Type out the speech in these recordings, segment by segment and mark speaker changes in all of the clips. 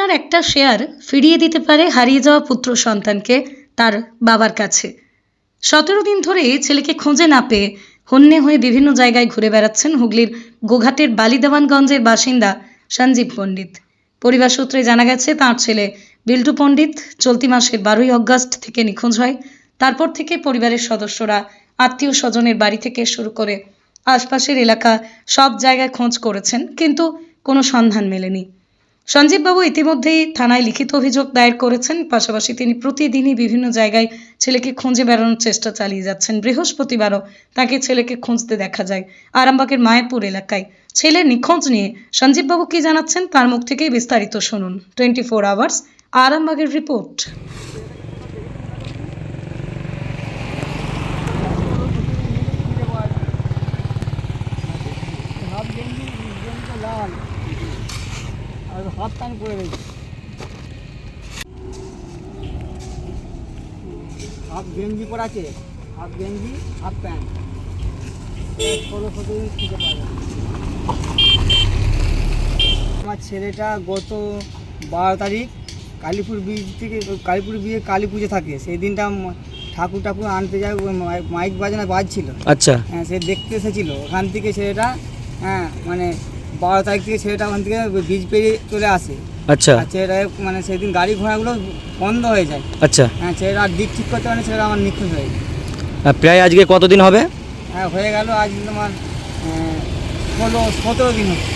Speaker 1: আপনার একটা শেয়ার ফিরিয়ে দিতে পারে হারিয়ে যাওয়া পুত্র সন্তানকে তার বাবার কাছে। সতেরো দিন ধরে ছেলেকে খুঁজে না পেয়ে হন্যে হয়ে বিভিন্ন জায়গায় ঘুরে বেড়াচ্ছেন হুগলির গোঘাটের বালিদেওয়ানগঞ্জের বাসিন্দা সঞ্জীব পণ্ডিত। পরিবার সূত্রে জানা গেছে, তাঁর ছেলে বিল্টু পণ্ডিত চলতি মাসের বারোই অগস্ট থেকে নিখোঁজ হয়। তারপর থেকে পরিবারের সদস্যরা, আত্মীয় স্বজনের বাড়ি থেকে শুরু করে আশপাশের এলাকা সব জায়গায় খোঁজ করেছেন, কিন্তু কোনো সন্ধান মেলেনি। সঞ্জীববাবু ইতিমধ্যেই থানায় লিখিত অভিযোগ দায়ের করেছেন। পাশাপাশি তিনি প্রতিদিনই বিভিন্ন জায়গায় ছেলেকে খুঁজে বেড়ানোর চেষ্টা চালিয়ে যাচ্ছেন। বৃহস্পতিবারও তাকে ছেলেকে খুঁজতে দেখা যায় আরামবাগের মায়াপুর এলাকায়। ছেলের নিখোঁজ নিয়ে সঞ্জীববাবু কি জানাচ্ছেন তার মুখ থেকেই বিস্তারিত শুনুন। টোয়েন্টি ফোর আওয়ার্স, আরামবাগের রিপোর্ট
Speaker 2: হাফ গেঞ্জি গেঞ্জিটা লাল আর রয়েছে হাফ গেঞ্জি হাফ গেঞ্জি হাফ প্যান্ট। দিন আমার ছেলেটা গত বারো তারিখ কালীপুর ব্রিজ থেকে কালীপুর বিয়ে কালী পুজো থাকে। সেই দিনটা ঠাকুর ঠাকুর আনতে যায় মাইক- মাইক বাজানো বাজছিল।
Speaker 3: আচ্ছা।
Speaker 2: হ্যাঁ সে দেখতে এসেছিল। ওখান থেকে ছেলেটা হ্যাঁ মানে বারো তারিখ থেকে ছেলেটা ওখান থেকে বীজ পেরিয়ে চলে আসে।
Speaker 3: আচ্ছা।
Speaker 2: আর ছেলেটা মানে সেদিন গাড়ি ঘোড়াগুলো বন্ধ হয়ে যায়।
Speaker 3: আচ্ছা।
Speaker 2: হ্যাঁ ছেলেটা আর দিক ঠিক করতে পারে ছেলেটা আমার নিখোঁজ হয়ে যায়
Speaker 3: আর প্রায় আজকে কতদিন হবে?
Speaker 2: হ্যাঁ হয়ে গেল আজ তোমার ষোলো সতেরো দিন হচ্ছে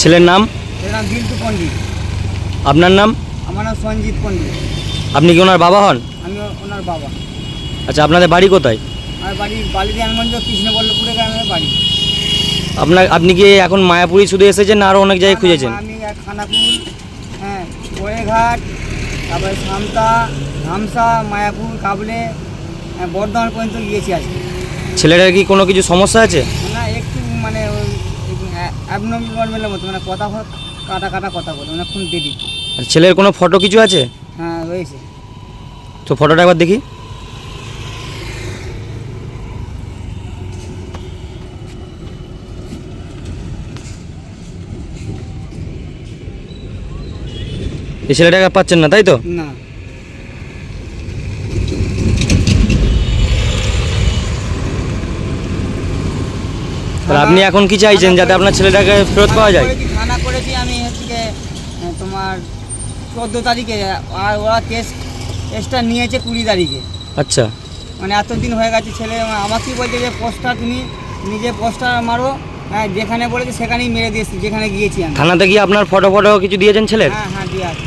Speaker 3: ছেলের নাম?
Speaker 2: ছেলের নাম বিল্টু পণ্ডিত।
Speaker 3: আপনার নাম?
Speaker 2: আমার নাম সঞ্জিত পণ্ডিত।
Speaker 3: আপনি কি ওনার বাবা হন?
Speaker 2: আমি ওনার বাবা।
Speaker 3: আচ্ছা আপনাদের বাড়ি কোথায়?
Speaker 2: আমার বাড়ি বালিদিয়ানগঞ্জ কৃষ্ণবল্লভপুরে গ্রামের বাড়ি।
Speaker 3: আপনার আপনি কি এখন মায়াপুরি শুধু এসেছেন আরও অনেক জায়গায় খুঁজেছেন?
Speaker 2: আমি এক খানাকুল হ্যাঁ গোড়েঘাট তারপরে সামতা ধামসা মায়াপুর কাবলে হ্যাঁ, বর্ধমান পর্যন্ত গিয়েছি আজকে।
Speaker 3: ছেলেটার কি কোনো কিছু সমস্যা আছে?
Speaker 2: না একটু মানে ওই অ্যাবনর্মালের মতো মানে কথা কাটা কাটা কথা বলে মানে খুন দেরি
Speaker 3: আর ছেলের কোনো ফটো কিছু আছে?
Speaker 2: হ্যাঁ রয়েছে।
Speaker 3: তো ফটোটা একবার দেখি। এই ছেলেটাকে পাচ্ছেন না তাই তো?
Speaker 2: না।
Speaker 3: আপনি এখন কি চাইছেন যাতে আপনার ছেলেটাকে ফেরত পাওয়া যায়?
Speaker 2: থানা করেছি, আমি হচ্ছে তোমার চোদ্দ তারিখে। আর ওরা কেস কেসটা নিয়েছে কুড়ি তারিখে।
Speaker 3: আচ্ছা।
Speaker 2: মানে এতদিন হয়ে গেছে ছেলে আমাকেই বলছে যে পোস্টটা তুমি নিজে পোস্টটা মারো হ্যাঁ যেখানে বলেছে সেখানেই মেরে দিয়েছি যেখানে গিয়েছি আমি।
Speaker 3: থানাতে গিয়ে আপনার ফটো ফটো কিছু দিয়েছেন ছেলের?
Speaker 2: হ্যাঁ হ্যাঁ দিয়ে আছে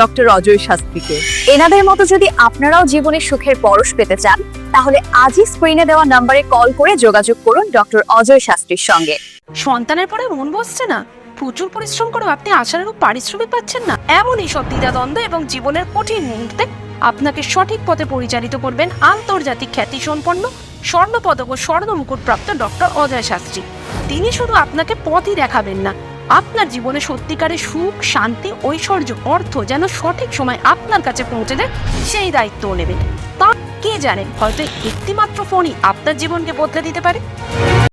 Speaker 4: ডক্টর অজয় শাস্ত্রীকে।
Speaker 5: এনাদের মতো যদি আপনারাও জীবনে সুখের পরশ পেতে চান, তাহলে আজই স্ক্রিনে দেওয়া নম্বরে কল করে যোগাযোগ করুন ডক্টর অজয় শাস্ত্রীর সঙ্গে।
Speaker 6: সন্তানের পরে মন বসছে না? প্রচুর পরিশ্রম করেও আপনি আশানুরূপ পারিশ্রমিক পাচ্ছেন না? এমনই সব দ্বিধাদ্বন্দ্ব এবং জীবনের কঠিন মুহূর্তে আপনাকে সঠিক পথে পরিচালিত করবেন আন্তর্জাতিক খ্যাতি সম্পন্ন স্বর্ণপদক ও স্বর্ণ মুকুটপ্রাপ্ত ডক্টর অজয় শাস্ত্রী। তিনি শুধু আপনাকে পথই দেখাবেন না আপনার জীবনে সত্যিকারের সুখ, শান্তি, ঐশ্বর্য, অর্থ যেন সঠিক সময় আপনার কাছে পৌঁছে দেয় সেই দায়িত্বও নেবেন। তা কে জানেন হয়তো একটিমাত্র ফোনই আপনার জীবনকে বদলে দিতে পারে।